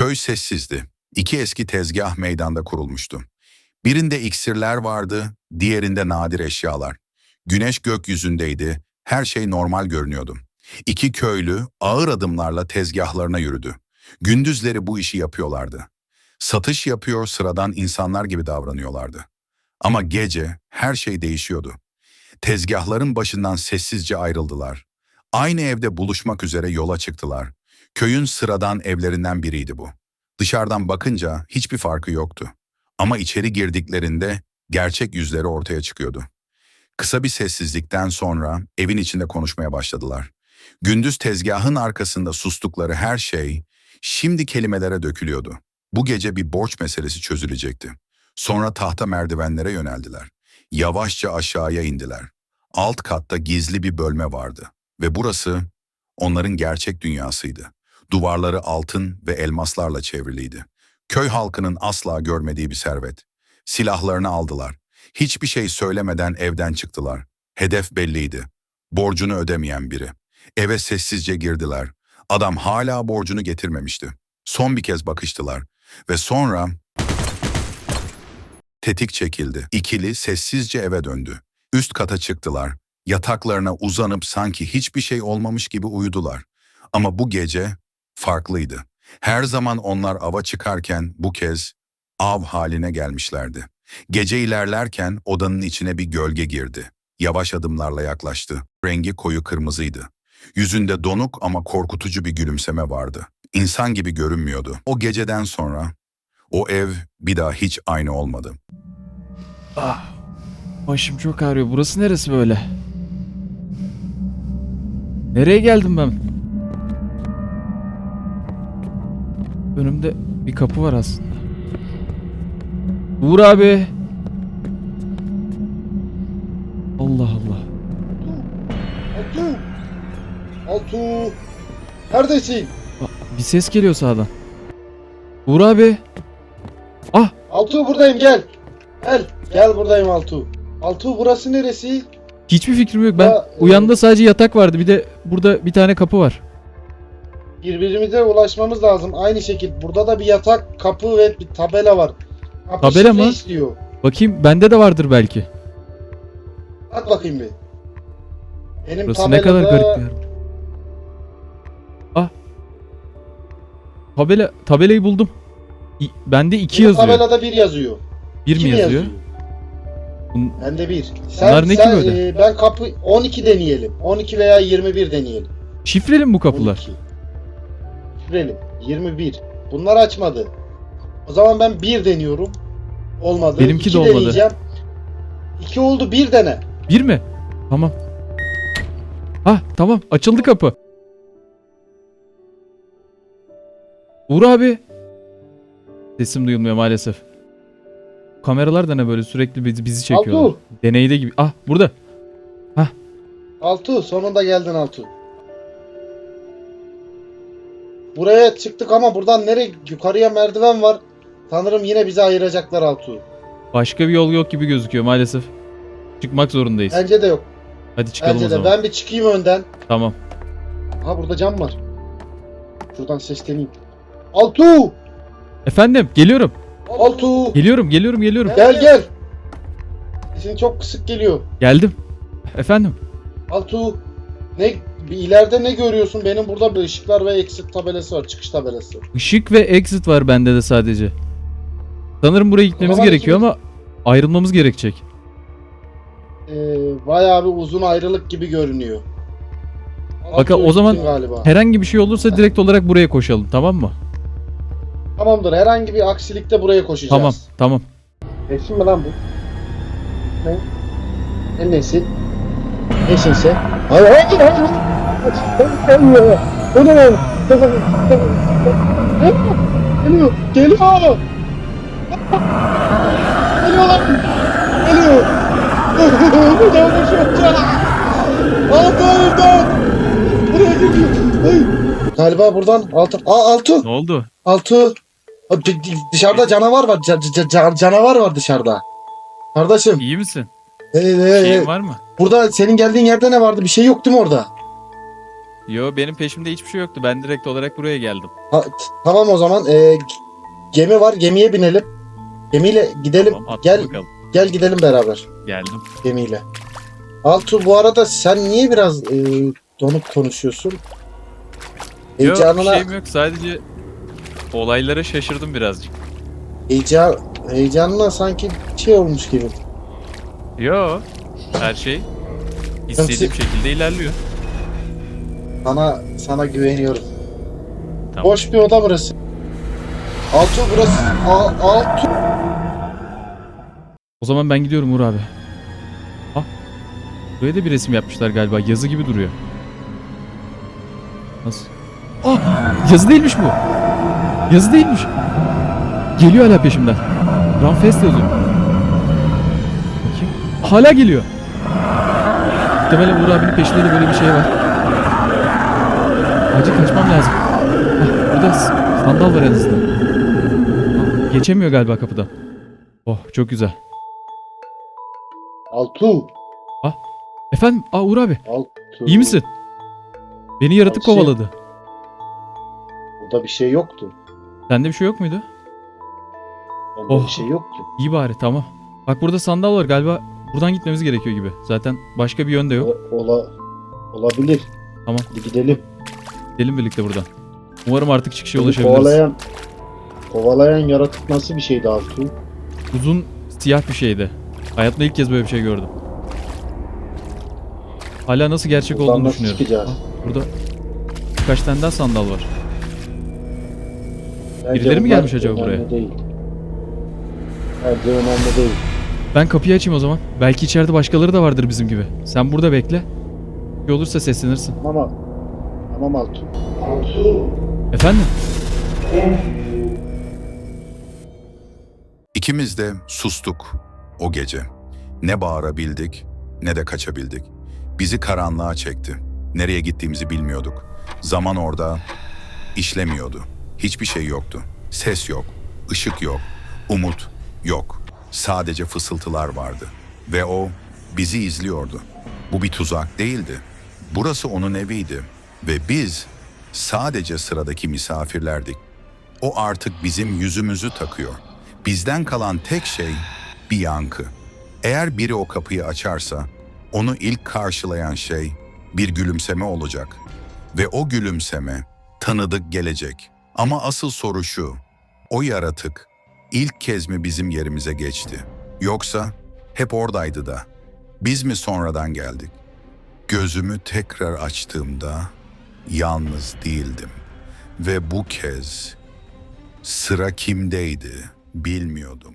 Köy sessizdi. İki eski tezgah meydanda kurulmuştu. Birinde iksirler vardı, diğerinde nadir eşyalar. Güneş gökyüzündeydi, her şey normal görünüyordu. İki köylü ağır adımlarla tezgahlarına yürüdü. Gündüzleri bu işi yapıyorlardı. Satış yapıyor, sıradan insanlar gibi davranıyorlardı. Ama gece her şey değişiyordu. Tezgahların başından sessizce ayrıldılar. Aynı evde buluşmak üzere yola çıktılar. Köyün sıradan evlerinden biriydi bu. Dışarıdan bakınca hiçbir farkı yoktu. Ama içeri girdiklerinde gerçek yüzleri ortaya çıkıyordu. Kısa bir sessizlikten sonra evin içinde konuşmaya başladılar. Gündüz tezgahın arkasında sustukları her şey şimdi kelimelere dökülüyordu. Bu gece bir borç meselesi çözülecekti. Sonra tahta merdivenlere yöneldiler. Yavaşça aşağıya indiler. Alt katta gizli bir bölme vardı ve burası onların gerçek dünyasıydı. Duvarları altın ve elmaslarla çevriliydi. Köy halkının asla görmediği bir servet. Silahlarını aldılar. Hiçbir şey söylemeden evden çıktılar. Hedef belliydi. Borcunu ödemeyen biri. Eve sessizce girdiler. Adam hala borcunu getirmemişti. Son bir kez bakıştılar ve sonra tetik çekildi. İkili sessizce eve döndü. Üst kata çıktılar. Yataklarına uzanıp sanki hiçbir şey olmamış gibi uyudular. Ama bu gece farklıydı. Her zaman onlar ava çıkarken bu kez av haline gelmişlerdi. Gece ilerlerken odanın içine bir gölge girdi. Yavaş adımlarla yaklaştı. Rengi koyu kırmızıydı. Yüzünde donuk ama korkutucu bir gülümseme vardı. İnsan gibi görünmüyordu. O geceden sonra o ev bir daha hiç aynı olmadı. Ah, başım çok ağrıyor. Burası neresi böyle? Nereye geldim ben? Önümde bir kapı var aslında. Uğur abi. Allah Allah. Altu! Altu! Neredesin? Bir ses geliyor sağdan. Uğur abi. Ah Altu buradayım gel. Gel. Gel buradayım Altu. Altu burası neresi? hiçbir fikrim yok. Ben Ya, e- uyandığımda sadece yatak vardı. Bir de burada bir tane kapı var. Birbirimize ulaşmamız lazım. Aynı şekilde. Burada da bir yatak, kapı ve bir tabela var. Kapı Tabela şifre mı? istiyor. Bakayım bende de vardır belki. Bak bakayım bir. Benim Burası ne kadar garip bir yer. Ah. Tabela tabelayı buldum. İ- Bende 2 Benim yazıyor. tabelada bir yazıyor. 1 İki mi yazıyor? Bun- Bende bir. Sen, Bunlar ne ki sen, böyle? e, ben kapı 12 deneyelim. 12 veya 21 deneyelim. Şifreli mi bu kapılar? 12. Şifreli. 21. Bunlar açmadı. O zaman ben 1 deniyorum. Olmadı. Benimki de İki olmadı. deneyeceğim. 2 oldu 1 dene. 1 mi? Tamam. Ah tamam açıldı kapı. Uğur abi. Sesim duyulmuyor maalesef. Kameralar da ne böyle sürekli bizi, bizi çekiyorlar. Deneyde gibi. Ah burada. Altu sonunda geldin Altu. Buraya çıktık ama buradan nereye? Yukarıya merdiven var. Sanırım yine bizi ayıracaklar Altu. Başka bir yol yok gibi gözüküyor maalesef. Çıkmak zorundayız. Bence de yok. Hadi çıkalım Bence o de. zaman. Ben bir çıkayım önden. Tamam. Ha burada cam var. Şuradan sesleneyim. Altu! Efendim geliyorum. Altu! Geliyorum geliyorum geliyorum. Gel gel. Sesin çok kısık geliyor. Geldim. Efendim. Altu ne bir ileride ne görüyorsun? Benim burada bir ışıklar ve exit tabelası var. Çıkış tabelası. Işık ve exit var bende de sadece. Sanırım buraya gitmemiz zaman gerekiyor ikimiz- ama ayrılmamız gerekecek. Ee, bayağı bir uzun ayrılık gibi görünüyor. Bakın, Altu'ya o zaman galiba. Herhangi bir şey olursa direkt olarak buraya koşalım tamam mı? Tamamdır. Herhangi bir aksilikte buraya Tamam koşacağız. tamam. Nesin mi lan bu? Ne? Ne nesin? Nesin sen? Hayır hayır hayır. hayır. Ne lan? Geliyor. Geliyor. Geliyor lan. Geliyor. Da koşuyor. Altı evden. Buraya geliyor. Ay. Galiba buradan altı. Aa altı. Ne oldu? Altı. Dışarıda canavar var. Ca- ca- canavar var dışarıda. Kardeşim. İyi misin? Ee, Bir ee, şeyin ee, var mı? burada senin geldiğin yerde ne vardı? Bir şey yok değil mi orada? Yo benim peşimde hiçbir şey yoktu. Ben direkt olarak buraya geldim. Ha, tamam o zaman e, gemi var gemiye binelim. Gemiyle gidelim. Tamam, atla gel bakalım. gel gidelim beraber Geldim. gemiyle. Altu bu arada sen niye biraz e, donuk konuşuyorsun? Yo bir Heyecanına, şeyim yok. Sadece olaylara şaşırdım birazcık. heyecan, heyecanına sanki şey olmuş gibi. Yo. Her şey istediğim şekilde ilerliyor. Sana sana güveniyorum. Tamam. Boş bir oda burası. Altu burası. Al, Altu. O zaman ben gidiyorum Uğur abi. Ah. Buraya da bir resim yapmışlar galiba. Yazı gibi duruyor. Nasıl? Ah! Yazı değilmiş bu. Yazı değilmiş. Geliyor hala peşimden. Run fast yazıyor. Bakayım. Hala geliyor. Muhtemelen Uğur abinin peşinde de böyle bir şey var. Acil kaçmam lazım. Ah, burada sandal var en azından. Ah, geçemiyor galiba kapıdan. Oh çok güzel. Altu. Efendim? Aa Uğur abi. Altu. iyi misin? Beni yaratık Şey- kovaladı. Burada bir şey yoktu. Sende bir şey yok muydu? Onda Oh. bir şey yoktu. İyi bari tamam. Bak burada sandal var galiba. Buradan gitmemiz gerekiyor gibi. Zaten başka bir yön de yok. Ola, olabilir. Tamam. Hadi gidelim. Gidelim birlikte buradan. Umarım artık çıkışa Bizi ulaşabiliriz. Kovalayan, kovalayan yaratık nasıl bir şeydi Altu? Uzun siyah bir şeydi. Hayatımda ilk kez böyle bir şey gördüm. Hala nasıl gerçek Buradan olduğunu nasıl düşünüyorum. çıkacağız? Ah, Burada birkaç tane daha sandal var. Bence Birileri mi bunlar gelmiş acaba önemli buraya? Değil. Bence önemli değil. Ben kapıyı açayım o zaman. Belki içeride başkaları da vardır bizim gibi. Sen burada bekle. Bir olursa seslenirsin. Ama tamam Altu. Altu. Efendim? İkimiz de sustuk o gece. Ne bağırabildik ne de kaçabildik. Bizi karanlığa çekti. Nereye gittiğimizi bilmiyorduk. Zaman orada işlemiyordu. Hiçbir şey yoktu. Ses yok, ışık yok, umut yok. Sadece fısıltılar vardı. Ve o bizi izliyordu. Bu bir tuzak değildi. Burası onun eviydi. Ve biz sadece sıradaki misafirlerdik. O artık bizim yüzümüzü takıyor. Bizden kalan tek şey bir yankı. Eğer biri o kapıyı açarsa, onu ilk karşılayan şey bir gülümseme olacak. Ve o gülümseme tanıdık gelecek. Ama asıl soru şu, o yaratık ilk kez mi bizim yerimize geçti? Yoksa hep oradaydı da, biz mi sonradan geldik? Gözümü tekrar açtığımda yalnız değildim. Ve bu kez Sıra kimdeydi bilmiyordum.